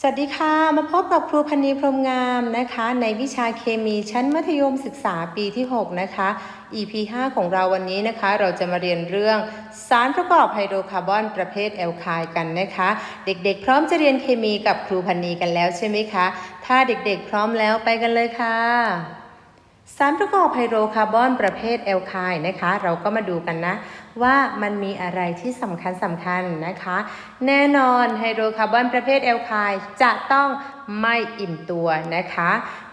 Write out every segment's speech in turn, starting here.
สวัสดีค่ะ มาพบกับครูพันนีพรมงามนะคะ ในวิชาเคมีชั้นมัธยมศึกษาปีที่ 6 นะคะ EP 5 ของเราวันนี้นะคะ เราจะมาเรียนเรื่องสารประกอบไฮโดรคาร์บอนประเภทแอลไคน์กันนะคะ เด็กๆ พร้อมจะเรียนเคมีกับครูพันนีกันแล้วใช่ไหมคะ ถ้าเด็กๆ พร้อมแล้วไปกันเลยค่ะ สารประกอบไฮโดรคาร์บอนประเภทแอลไคน์นะคะ เราก็มาดูกันนะ ว่ามันมีอะไรที่สำคัญสำคัญนะคะ แน่นอนไฮโดรคาร์บอนประเภทแอลไคน์จะต้องไม่อิ่มตัวนะคะ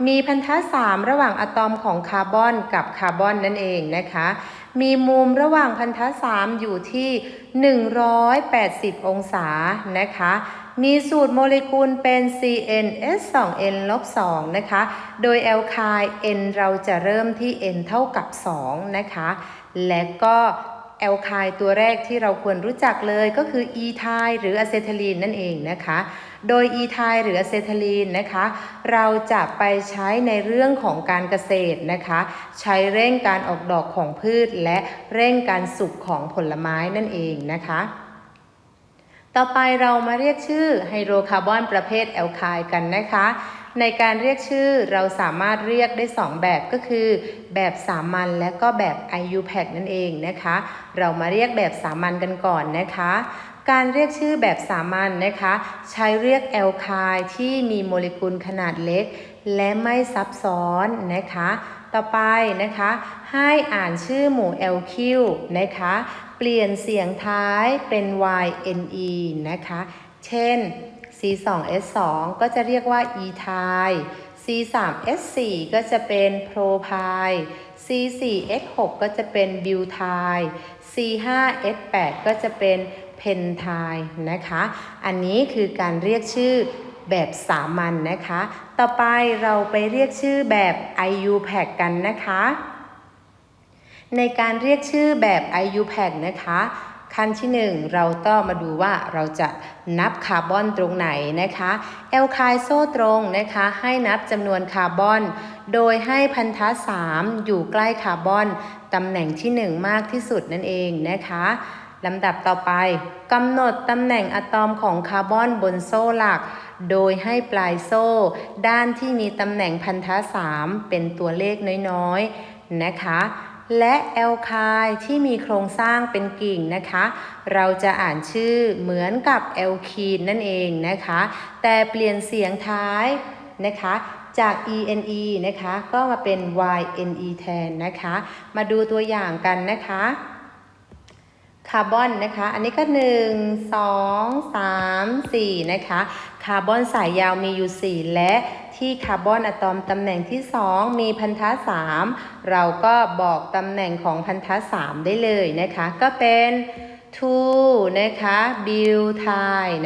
มีพันธะสามระหว่างอะตอมของคาร์บอนกับคาร์บอนนั่นเองนะคะ มีมุมระหว่างพันธะสามอยู่ที่ 180 องศานะคะ มีสูตรโมเลกุลเป็น CnS2n ลบ2นะคะ โดยแอลไคน์ N เราจะเริ่มที่ N เท่ากับ 2 นะคะ และก็แอลไคน์ตัวแรกที่เราควรรู้จักเลยก็คืออีไทหรืออะเซทาลีนนั่นเองนะคะ โดยอีไทหรืออะเซทาลีนนะคะ เราจะไปใช้ในเรื่องของการเกษตรนะคะ ใช้เร่งการออกดอกของพืชและเร่งการสุกของผลไม้นั่นเองนะคะ ต่อไปเรามาเรียกชื่อไฮโดรคาร์บอนประเภทแอลไคน์กันนะคะ ในการเรียกชื่อเราสามารถเรียกได้ 2 แบบก็คือ แบบสามัญและก็แบบ IUPAC นั่นเองนะคะ เรามาเรียกแบบสามัญกันก่อนนะคะ การเรียกชื่อแบบสามัญนนะคะ ใช้เรียกแอลไคน์ที่มีโมเลกุลขนาดเล็ก และไม่ซับซ้อนนะคะ ต่อไปนะคะ ให้อ่านชื่อหมู่แอลคิวนะคะ เปลี่ยนเสียงท้ายเป็น YNE นะคะ เช่น C2S2 ก็จะเรียกว่า e t y C3S4 ก็จะเป็น Propy C4S6 ก็จะเป็น Butyl C5S8 ก็จะเป็น Pentyl นะคะ อันนี้คือการเรียกชื่อแบบสามัญนนะคะ ต่อไปเราไปเรียกชื่อแบบ IUPAC กันนะคะ ในการเรียกชื่อแบบ IUPAC นะคะ ขั้นที่ 1 เราต้องมาดูว่าเราจะนับคาร์บอนตรงไหนนะคะแอลไคโซตรงนะคะ ให้นับจำนวนคาร์บอน โดยให้พันธะ 3 อยู่ใกล้คาร์บอนตำแหน่งที่ 1 มากที่สุดนั่นเองนะคะลำดับต่อไปกำหนดตำแหน่งอะตอมของคาร์บอนบนโซ่หลัก โดยให้ปลายโซ่ ด้านที่มีตำแหน่งพันธะ 3 เป็นตัวเลขน้อยๆ นะคะ และแอลไคน์ที่มีโครงสร้างเป็นกิ่งนะคะ เราจะอ่านชื่อเหมือนกับแอลคีนนั่นเองนะคะ แต่เปลี่ยนเสียงท้ายนะคะจาก ene นะคะก็มาเป็น yne แทนนะคะ มาดูตัวอย่างกันนะคะคาร์บอนนะคะ อันนี้ก็ 1 2 3 4 นะคะ คาร์บอนสายยาวมีอยู่ 4 และ ที่คาร์บอนอะตอมตำแหน่งที่ 2 มีพันธะ 3 เราก็บอกตำแหน่งของพันธะ 3 ได้เลยนะคะ ก็เป็น2นะคะบิวไท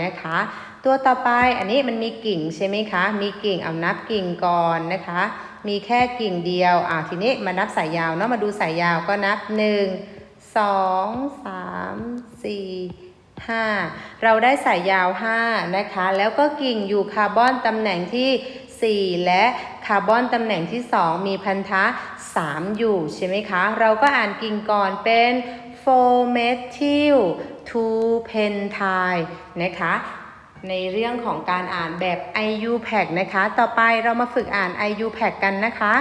นะคะ ตัวต่อไปอันนี้มันมีกิ่งใช่ไหมคะ มีกิ่งเอานับกิ่งก่อนนะคะ มีแค่กิ่งเดียวอ่าทีนี้มานับสายยาวเนาะมาดูสายยาวก็นับ1สองสามสี่ห้าเราได้สายยาว 5 นะคะ แล้วก็กิ่งอยู่คาร์บอนตำแหน่งที่ 4 และคาร์บอนตำแหน่งที่ 2 มีพันธะ 3 อยู่ใช่ไหมคะ เราก็อ่านกิ่งก่อนเป็น4 methyl 2 pentyl นะคะ ในเรื่องของการอ่านแบบ IUPAC นะคะ ต่อไปเรามาฝึกอ่าน IUPAC กันนะคะ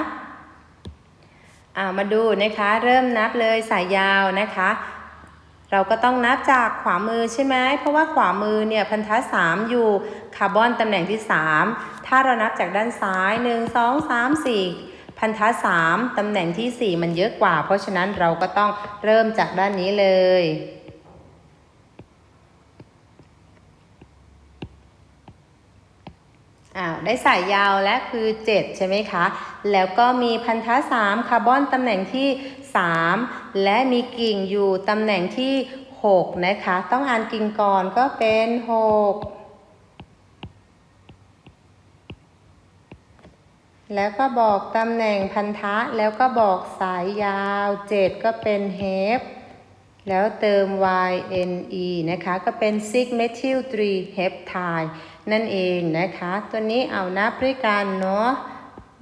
ามาดูนะคะเริ่มนับเลยสายยาวนะคะ เราก็ต้องนับจากขวามือใช่ไหมเพราะว่าขวามือเนี่ยพันธะสามอยู่คาร์บอนตำแหน่งที่ 3 ถ้าเรานับจากด้านซ้าย 1 2 3 4 พันธะ3ตำแหน่งที่ 4 มันเยอะกว่า เพราะฉะนั้นเราก็ต้องเริ่มจากด้านนี้เลย อ้าว ได้สายยาวและคือ 7 ใช่ไหมคะ แล้วก็มีพันธะ3คาร์บอนตำแหน่งที่ 3 และมีกิ่งอยู่ตำแหน่งที่ 6 นะคะ ต้องอ่านกิ่งก่อนก็เป็น 6 แล้วก็บอกตำแหน่งพันธะ แล้วก็บอกสายยาว 7 ก็เป็นเฮฟแล้วเติม YNE นะคะ ก็เป็น6 methyl 3 heptide นั่นเองนะคะ ตัวนี้เอานับด้วยกันเนาะ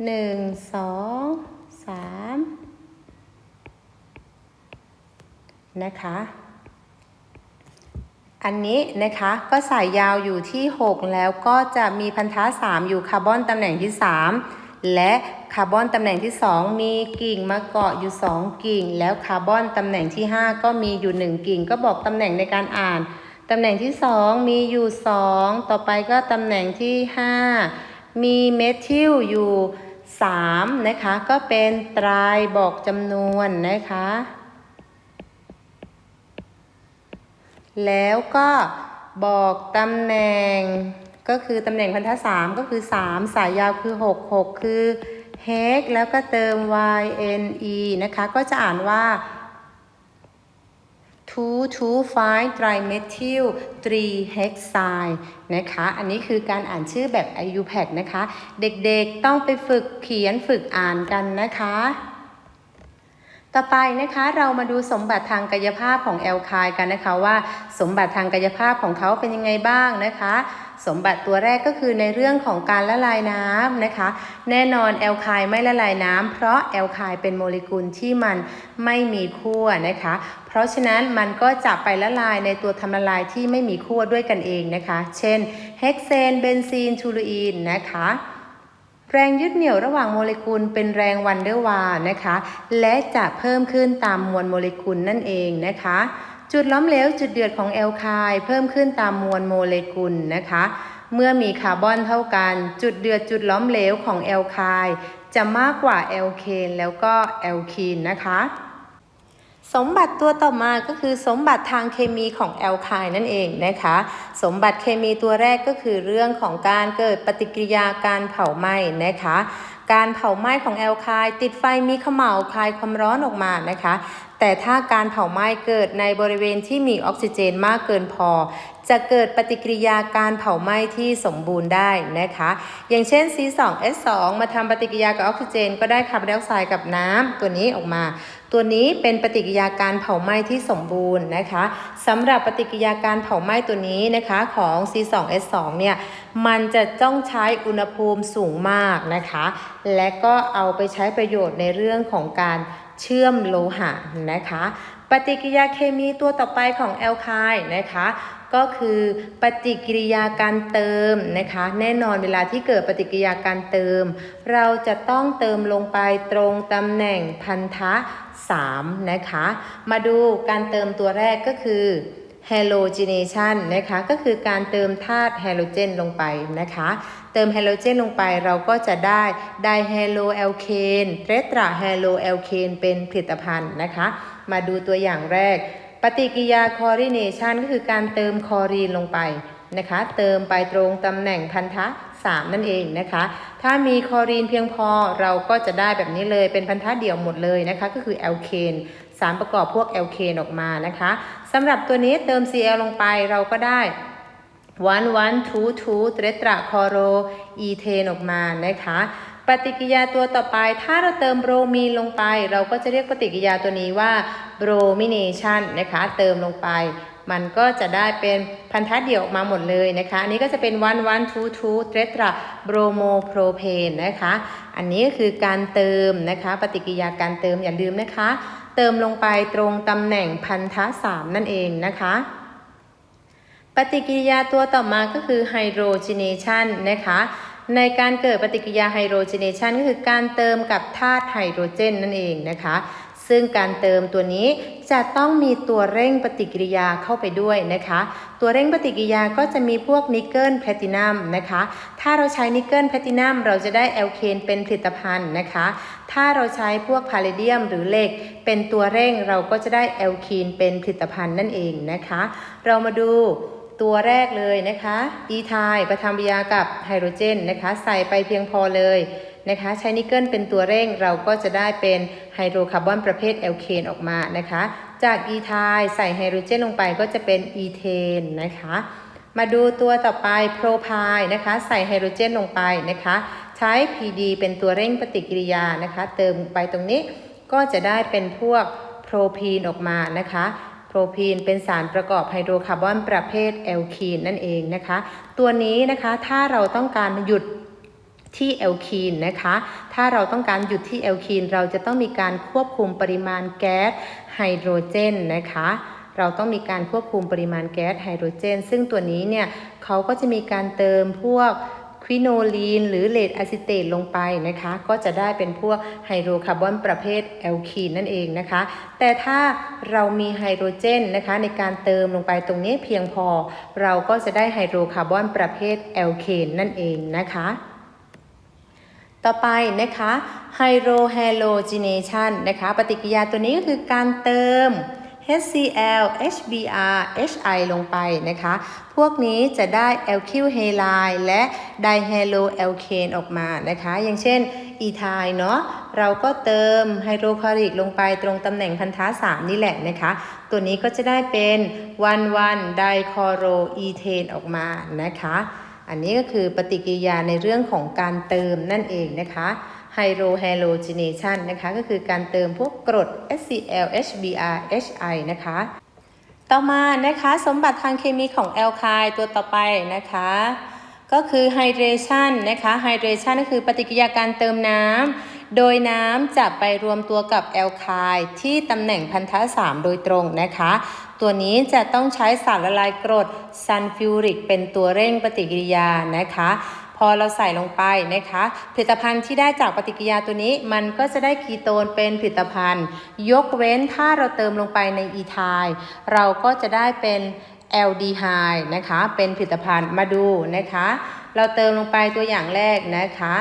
1 2 3นะคะ อันนี้นะคะก็สายยาวอยู่ที่ 6 แล้วก็จะมีพันธะ 3 อยู่คาร์บอนตำแหน่งที่ 3 และคาร์บอนตำแหน่งที่ 2 มีกิ่งมาเกาะอยู่ 2 กิ่ง แล้วคาร์บอนตำแหน่งที่ 5 ก็มีอยู่ 1 กิ่ง ก็บอกตำแหน่งในการอ่าน ตำแหน่งที่ 2 มีอยู่ 2 ต่อไปก็ตำแหน่งที่ 5 มีเมทิลอยู่ 3 นะคะ ก็เป็นตรายบอกจำนวนนะคะ แล้วก็บอกตำแหน่ง ก็คือตำแหน่งพันธะสามก็คือ 3 สายยาวคือ 6 6 คือ h e x แล้วก็เติม y n e นะคะ ก็จะอ่านว่า2 2 5 trimethyl 3 hexyl นะคะ อันนี้คือการอ่านชื่อแบบ IUPAC นะคะ เด็กๆต้องไปฝึกเขียนฝึกอ่านกันนะคะ ต่อไปนะคะเรามาดูสมบัติทางกายภาพของแอลคายกันนะคะว่าสมบัติทางกายภาพของเขาเป็นยังไงบ้างนะคะ สมบัติตัวแรกก็คือในเรื่องของการละลายน้ำนะคะ แน่นอนแอลคายไม่ละลายน้ำเพราะแอลคายเป็นโมเลกุลที่มันไม่มีขั้วนะคะ เพราะฉะนั้นมันก็จะไปละลายในตัวทำละลายที่ไม่มีขั้วด้วยกันเองนะคะ เช่นเฮกเซนเบนซีนทูลูอีนนะคะ แรงยึดเหนี่ยวระหว่างโมเลกุลเป็นแรงวันเดอร์วานะคะ และจะเพิ่มขึ้นตามมวลโมเลกุลนั่นเองนะคะ จุดล้อมเหลวจุดเดือดของแอลคายเพิ่มขึ้นตามมวลโมเลกุลนะคะ เมื่อมีคาร์บอนเท่ากัน จุดเดือดจุดล้อมเหลวของแอลคายจะมากกว่าแอลเคนแล้วก็แอลคีนนะคะ สมบัติตัวต่อมาก็คือสมบัติทางเคมีของแอลไคน์นั่นเองนะคะ สมบัติเคมีตัวแรกก็คือเรื่องของการเกิดปฏิกิริยาการเผาไหม้นะคะ การเผาไหม้ของแอลไคน์ติดไฟมีขม่าวคลายความร้อนออกมานะคะ แต่ถ้าการเผาไหม้เกิดในบริเวณที่มีออกซิเจนมากเกินพอ จะเกิดปฏิกิริยาการเผาไหม้ที่สมบูรณ์ได้นะคะ อย่างเช่น C2S2 มาทำปฏิกิริยากับออกซิเจน ก็ได้คาร์บอนไดออกไซด์กับน้ำตัวนี้ออกมา ตัวนี้เป็นปฏิกิริยาการเผาไหม้ที่สมบูรณ์นะคะสำหรับปฏิกิริยาการเผาไหม้ตัวนี้นะคะของ C2S2 เนี่ยมันจะต้องใช้อุณหภูมิสูงมากนะคะ และก็เอาไปใช้ประโยชน์ในเรื่องของการ เชื่อมโลหะนะคะ ปฏิกิริยาเคมีตัวต่อไปของแอลไคน์นะคะก็คือปฏิกิริยาการเติมนะคะ แน่นอนเวลาที่เกิดปฏิกิริยาการเติม เราจะต้องเติมลงไปตรงตำแหน่งพันธะ3นะคะ มาดูการเติมตัวแรกก็คือ halogenation นะคะก็คือการเติมธาตุไฮโดรเจนลงไปนะคะ เติมไฮโดรเจนลงไปเราก็จะได้ไดไฮโลแอลเคนเทตราไฮโลแอลเคนเป็นผลิตภัณฑ์นะคะ มาดูตัวอย่างแรก ปฏิกิริยาคอรีเนชันก็คือการเติมคอรีนลงไปนะคะ เติมไปตรงตำแหน่งพันธะ 3 นั่นเองนะคะ ถ้ามีคอรีนเพียงพอเราก็จะได้แบบนี้เลยเป็นพันธะเดี่ยวหมดเลยนะคะ ก็คือแอลเคนสารประกอบพวกแอลเคนออกมานะคะสำหรับตัวนี้เติม Cl ลงไปเราก็ได้ one one two two เตรตราคอโรอีเทนออกมานะคะปฏิกิริยาตัวต่อไปถ้าเราเติมโบรมีนลงไป เราก็จะเรียกปฏิกิริยาตัวนี้ว่า bromination นะคะ เติมลงไป มันก็จะได้เป็นพันธะเดี่ยวออกมาหมดเลยนะคะ อันนี้ก็จะเป็น one one two two เตรตราโบรโมโพรเพนนะคะ อันนี้ก็คือการเติมนะคะ ปฏิกิริยาการเติมอย่าลืมนะคะ เติมลงไปตรงตำแหน่งพันธะ3นั่นเองนะคะปฏิกิริยาตัวต่อมาก็คือไฮโดรเจเนชันนะคะ ในการเกิดปฏิกิริยาไฮโดรเจเนชันก็คือการเติมกับธาตุไฮโดรเจนนั่นเองนะคะ ซึ่งการเติมตัวนี้จะต้องมีตัวเร่งปฏิกิริยาเข้าไปด้วยนะคะ ตัวเร่งปฏิกิริยาก็จะมีพวกนิกเกิลแพลตินัมนะคะ ถ้าเราใช้นิกเกิลแพลตินัมเราจะได้แอลเคนเป็นผลิตภัณฑ์นะคะ ถ้าเราใช้พวกพาเลเดียมหรือเหล็ก เป็นตัวเร่งเราก็จะได้แอลคีนเป็นผลิตภัณฑ์นั่นเองนะคะ เรามาดูตัวแรกเลยนะคะอีไทไปทำปฏิกิริยากับไฮโดรเจนนะคะ ใส่ไปเพียงพอเลยนะคะ ใช้นิกเกิลเป็นตัวเร่งเราก็จะได้เป็น ไฮโดรคาร์บอนประเภทแอลเคนออกมานะคะ จากอีไทใส่ไฮโดรเจนลงไปก็จะเป็นอีเทนนะคะ มาดูตัวต่อไปโพรพายนะคะ ใส่ไฮโดรเจนลงไปนะคะ ใช้ PD เป็นตัวเร่งปฏิกิริยานะคะ เติมไปตรงนี้ก็จะได้เป็นพวกโพรพีนออกมานะคะโพรพีนเป็นสารประกอบไฮโดรคาร์บอนประเภทแอลคีนนั่นเองนะคะ ตัวนี้นะคะถ้าเราต้องการหยุด ที่แอลคีนนะคะ ถ้าเราต้องการหยุดที่แอลคีนเราจะต้องมีการควบคุมปริมาณแก๊สไฮโดรเจนนะคะ เราต้องมีการควบคุมปริมาณแก๊สไฮโดรเจน ซึ่งตัวนี้เนี่ยเขาก็จะมีการเติมพวกควิโนลีนหรือเลดอะซิเตตลงไปนะคะ ก็จะได้เป็นพวกไฮโดรคาร์บอนประเภทแอลคีนนั่นเองนะคะ แต่ถ้าเรามีไฮโดรเจนนะคะ ในการเติมลงไปตรงนี้เพียงพอ เราก็จะได้ไฮโดรคาร์บอนประเภทแอลเคนนั่นเองนะคะ ต่อไปนะคะไฮโดรไฮโลจีเนชันนะคะปฏิกิริยาตัวนี้ก็คือการเติม HCl HBr HI ลงไปนะคะ พวกนี้จะได้ alkyl halide และ dihaloalkane ออกมานะคะ อย่างเช่นอีไทเนาะเราก็เติมไฮโดรคลอริกลงไปตรงตำแหน่งพันธะ3นี่แหละนะคะ ตัวนี้ก็จะได้เป็น 1,1 dichloroethane ออกมานะคะ อันนี้ก็คือปฏิกิริยาในเรื่องของการเติมนั่นเองนะคะไฮโดรไฮโลจีเนชันนะคะก็คือการเติมพวกกรด HCl HBr HI นะคะ ต่อมานะคะสมบัติทางเคมีของแอลคายตัวต่อไปนะคะ ก็คือไฮเดรชันนะคะไฮเดรชันก็คือปฏิกิริยาการเติมน้ำโดยน้ำจะไปรวมตัวกับแอลคายที่ตำแหน่งพันธะ3โดยตรงนะคะ ตัวนี้จะต้องใช้สารละลายกรดซัลฟิวริกเป็นตัวเร่งปฏิกิริยานะคะ พอเราใส่ลงไปนะคะ ผลิตภัณฑ์ที่ได้จากปฏิกิริยาตัวนี้ มันก็จะได้คีโตนเป็นผลิตภัณฑ์ ยกเว้นถ้าเราเติมลงไปในอีไทยเราก็จะได้เป็นแอลดีไฮนะคะ เป็นผลิตภัณฑ์มาดูนะคะ เราเติมลงไปตัวอย่างแรกนะคะ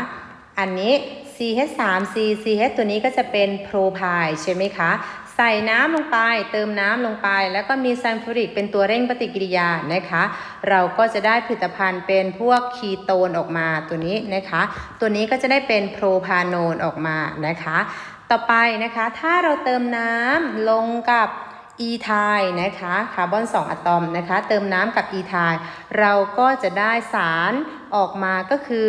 อันนี้ CH3C CH ตัวนี้ก็จะเป็นโพรไพใช่ไหมคะ ใส่น้ำลงไป เติมน้ำลงไป แล้วก็มีซัลฟูริกเป็นตัวเร่งปฏิกิริยานะคะ เราก็จะได้ผลิตภัณฑ์เป็นพวกคีโตนออกมาตัวนี้นะคะ ตัวนี้ก็จะได้เป็นโพรพาโนนออกมานะคะ ต่อไปนะคะ ถ้าเราเติมน้ำลงกับ อีไทนะคะคาร์บอน 2 อะตอมนะคะเติมน้ำกับอีไทเราก็จะได้สารออกมาก็คือ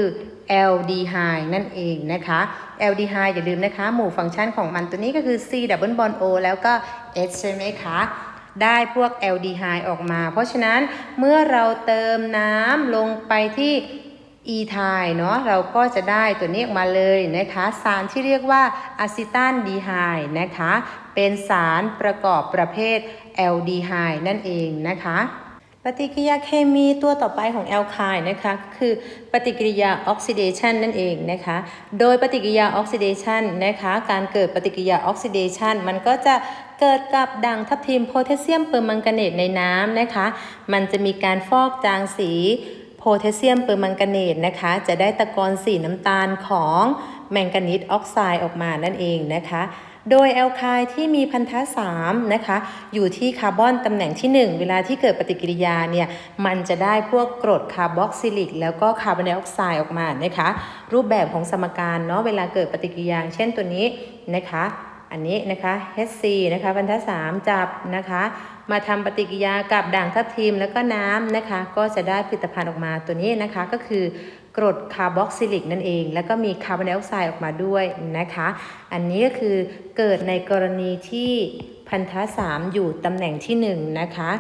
แอลดีไฮนั่นเองนะคะแอลดีไฮอย่าลืมนะคะ หมู่ฟังก์ชันของมันตัวนี้ก็คือ C ดับเบิลบอล O แล้วก็ H ใช่ไหมคะได้พวกแอลดีไฮออกมา เพราะฉะนั้นเมื่อเราเติมน้ำลงไปที่อีไทเนาะเราก็จะได้ตัวนี้ออกมาเลยนะคะสารที่เรียกว่าอะซิตันดีไฮนะคะ เป็นสารประกอบประเภทแอลดีไฮนั่นเองนะคะปฏิกิริยาเคมีตัวต่อไปของแอลคายนะคะคือปฏิกิริยาออกซิเดชันนั่นเองนะคะโดยปฏิกิริยาออกซิเดชันนะคะการเกิดปฏิกิริยาออกซิเดชันมันก็จะเกิดกับด่างทับทิมโพแทสเซียมเปอร์มังกาเนตในน้ำนะคะมันจะมีการฟอกจางสีโพแทสเซียมเปอร์มังกาเนตนะคะจะได้ตะกอนสีน้ำตาลของแมงกานีสออกไซด์ออกมานั่นเองนะคะ โดยแอลคายที่มีพันธะ3นะคะอยู่ที่คาร์บอนตำแหน่งที่ 1 เวลาที่เกิดปฏิกิริยาเนี่ยมันจะได้พวกกรดคาร์บอกซิลิก แล้วก็คาร์บอนไดออกไซด์ออกมานะคะรูปแบบของสมการเนาะเวลาเกิดปฏิกิริยา เช่นตัวนี้นะคะอันนี้นะคะ HC นะคะพันธะ3จับนะคะมาทำปฏิกิริยากับด่างทับทิมแล้วก็น้ำนะคะ ก็จะได้ผลิตภัณฑ์ออกมาตัวนี้นะคะก็คือ กรดคาร์บอกซิลิกนั่นเอง แล้วก็มีคาร์บอนไดออกไซด์ออกมาด้วยนะคะ อันนี้ก็คือเกิดในกรณีที่พันธะ3อยู่ตำแหน่งที่1นะคะ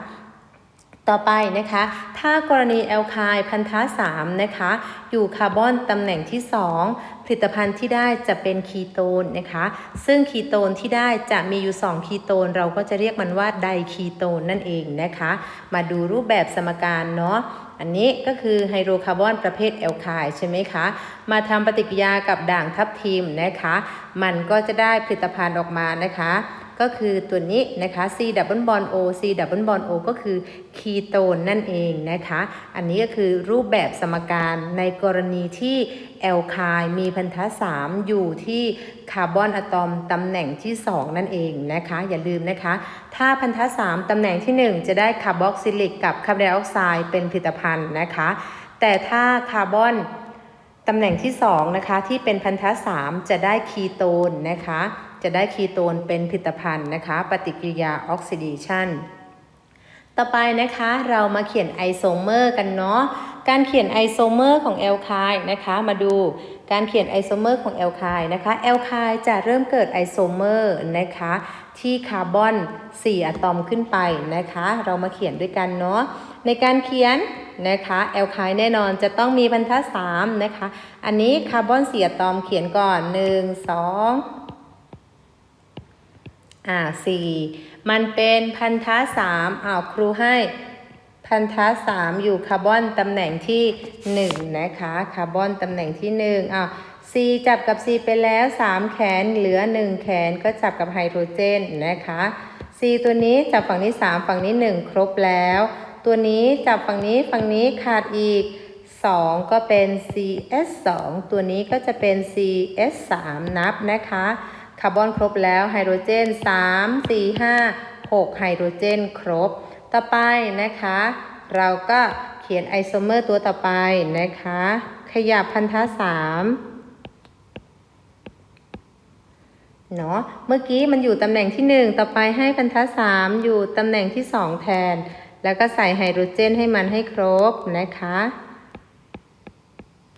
ต่อไปนะคะ ถ้ากรณีแอลคายพันธะ3นะคะ อยู่คาร์บอนตำแหน่งที่ 2 ผลิตภัณฑ์ที่ได้จะเป็นคีโตนนะคะ ซึ่งคีโตนที่ได้จะมีอยู่ 2 คีโตน เราก็จะเรียกมันว่าไดคีโตนนั่นเองนะคะ มาดูรูปแบบสมการเนาะอันนี้ก็คือไฮโดรคาร์บอนประเภทแอลคายใช่ไหมคะ มาทำปฏิกิริยากับด่างทับทิมนะคะ มันก็จะได้ผลิตภัณฑ์ออกมานะคะ ก็คือตัวนี้นะคะ C ดับเบิลบอล O C ดับเบิลบอล O ก็คือคีโตนนั่นเองนะคะ อันนี้ก็คือรูปแบบสมการในกรณีที่แอลคายมีพันธะ3อยู่ที่คาร์บอนอะตอมตำแหน่งที่ 2 นั่นเองนะคะ อย่าลืมนะคะ ถ้าพันธะ3ตำแหน่งที่ 1 จะได้คาร์บอกซิลิกกับคาร์บอนไดออกไซด์เป็นผลิตภัณฑ์นะคะ แต่ถ้าคาร์บอนตำแหน่งที่2นะคะที่เป็นพันธะ3จะได้คีโตนนะคะ จะได้คีโตนเป็นผลิตภัณฑ์นะคะ ปฏิกิริยาออกซิเดชันต่อไปนะคะเรามาเขียนไอโซเมอร์กันเนาะการเขียนไอโซเมอร์ของแอลคายนะคะ มาดูการเขียนไอโซเมอร์ของแอลคายนะคะแอลคายจะเริ่มเกิดไอโซเมอร์นะคะ ที่คาร์บอน 4 อะตอมขึ้นไปนะคะ เรามาเขียนด้วยกันเนาะในการเขียนนะคะแอลคายแน่นอนจะต้องมีพันธะ3นะคะ อันนี้คาร์บอน 4 อะตอมเขียนก่อน 1 2 อ่าสี่มันเป็นพันธะสามอ้าวครูให้พันธะสามอยู่คาร์บอนตำแหน่งที่หนึ่งนะคะคาร์บอนตำแหน่งที่หนึ่งอ้าว C จับกับ C ไปแล้ว 3 แขนเหลือ 1 แขนก็จับกับไฮโดรเจนนะคะ C ตัวนี้จับฝั่งนี้ 3 ฝั่งนี้ 1 ครบแล้ว ตัวนี้จับฝั่งนี้ฝั่งนี้ขาดอีก 2 ก็เป็น CS 2 ตัวนี้ก็จะเป็น CS 3 นับนะคะ คาร์บอนครบแล้วไฮโดรเจน 3 4 5 6 ไฮโดรเจนครบ ต่อไปนะคะ เราก็เขียนไอโซเมอร์ตัวต่อไปนะคะ ขยับพันธะสามเนาะเมื่อกี้มันอยู่ตำแหน่งที่ 1 ต่อไปให้พันธะสามอยู่ตำแหน่งที่ 2 แทน แล้วก็ใส่ไฮโดรเจนให้มันให้ครบนะคะ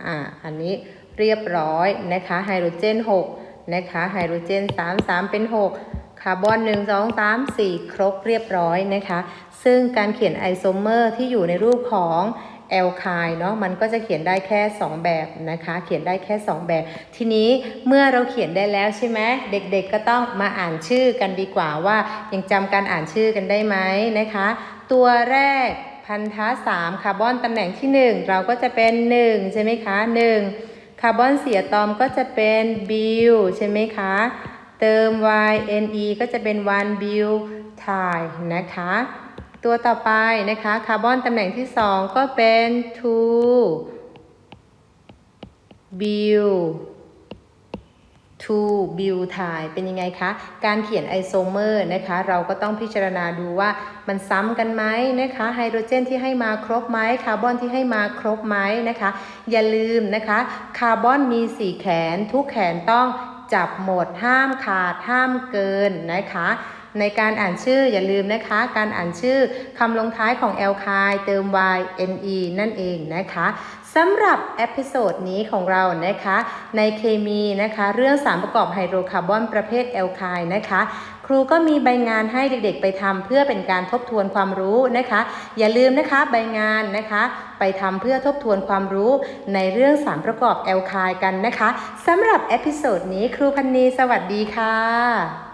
อ่าอันนี้เรียบร้อยนะคะไฮโดรเจน 6 นะคะไฮโดรเจน 3 3 เป็น 6 คาร์บอน 1 2 3 4 ครบเรียบร้อยนะคะ ซึ่งการเขียนไอโซเมอร์ที่อยู่ในรูปของแอลคายเนาะมันก็จะเขียนได้แค่ 2 แบบนะคะ เขียนได้แค่ 2 แบบ ทีนี้เมื่อเราเขียนได้แล้วใช่ไหมเด็กๆก็ต้องมาอ่านชื่อกันดีกว่าว่ายังจำการอ่านชื่อกันได้ไหมนะคะ ตัวแรกพันธะ3คาร์บอนตำแหน่งที่ 1 เราก็จะเป็น 1 ใช่ไหมคะ 1 คาร์บอนเสียตอมก็จะเป็นบิวใช่ไหมคะ เติม YNE ก็จะเป็น one bill tie นะคะ ตัวต่อไปนะคะ คาร์บอนตำแหน่งที่ 2 ก็เป็น two b u ว to butyle เป็นยังไงคะ การเขียนไอโซเมอร์นะคะ เราก็ต้องพิจารณาดูว่ามันซ้ำกันไหมนะคะ ไฮโดรเจนที่ให้มาครบไหม คาร์บอนที่ให้มาครบไหมนะคะ อย่าลืมนะคะ คาร์บอนมี 4 แขน ทุกแขนต้องจับหมด ห้ามขาด ห้ามเกินนะคะ ในการอ่านชื่ออย่าลืมนะคะ การอ่านชื่อคำลงท้ายของแอลคายเติม y n e นั่นเองนะคะสำหรับเอพิโซดนี้ของเรานะคะ ในเคมีนะคะ เรื่องสารประกอบไฮโดรคาร์บอนประเภทแอลคายนะคะครูก็มีใบงานให้เด็กๆ ไปทำเพื่อเป็นการทบทวนความรู้นะคะ อย่าลืมนะคะใบงานนะคะ ไปทำเพื่อทบทวนความรู้ในเรื่องสารประกอบแอลคายกันนะคะสำหรับเอพิโซดนี้ครูพันนีสวัสดีค่ะ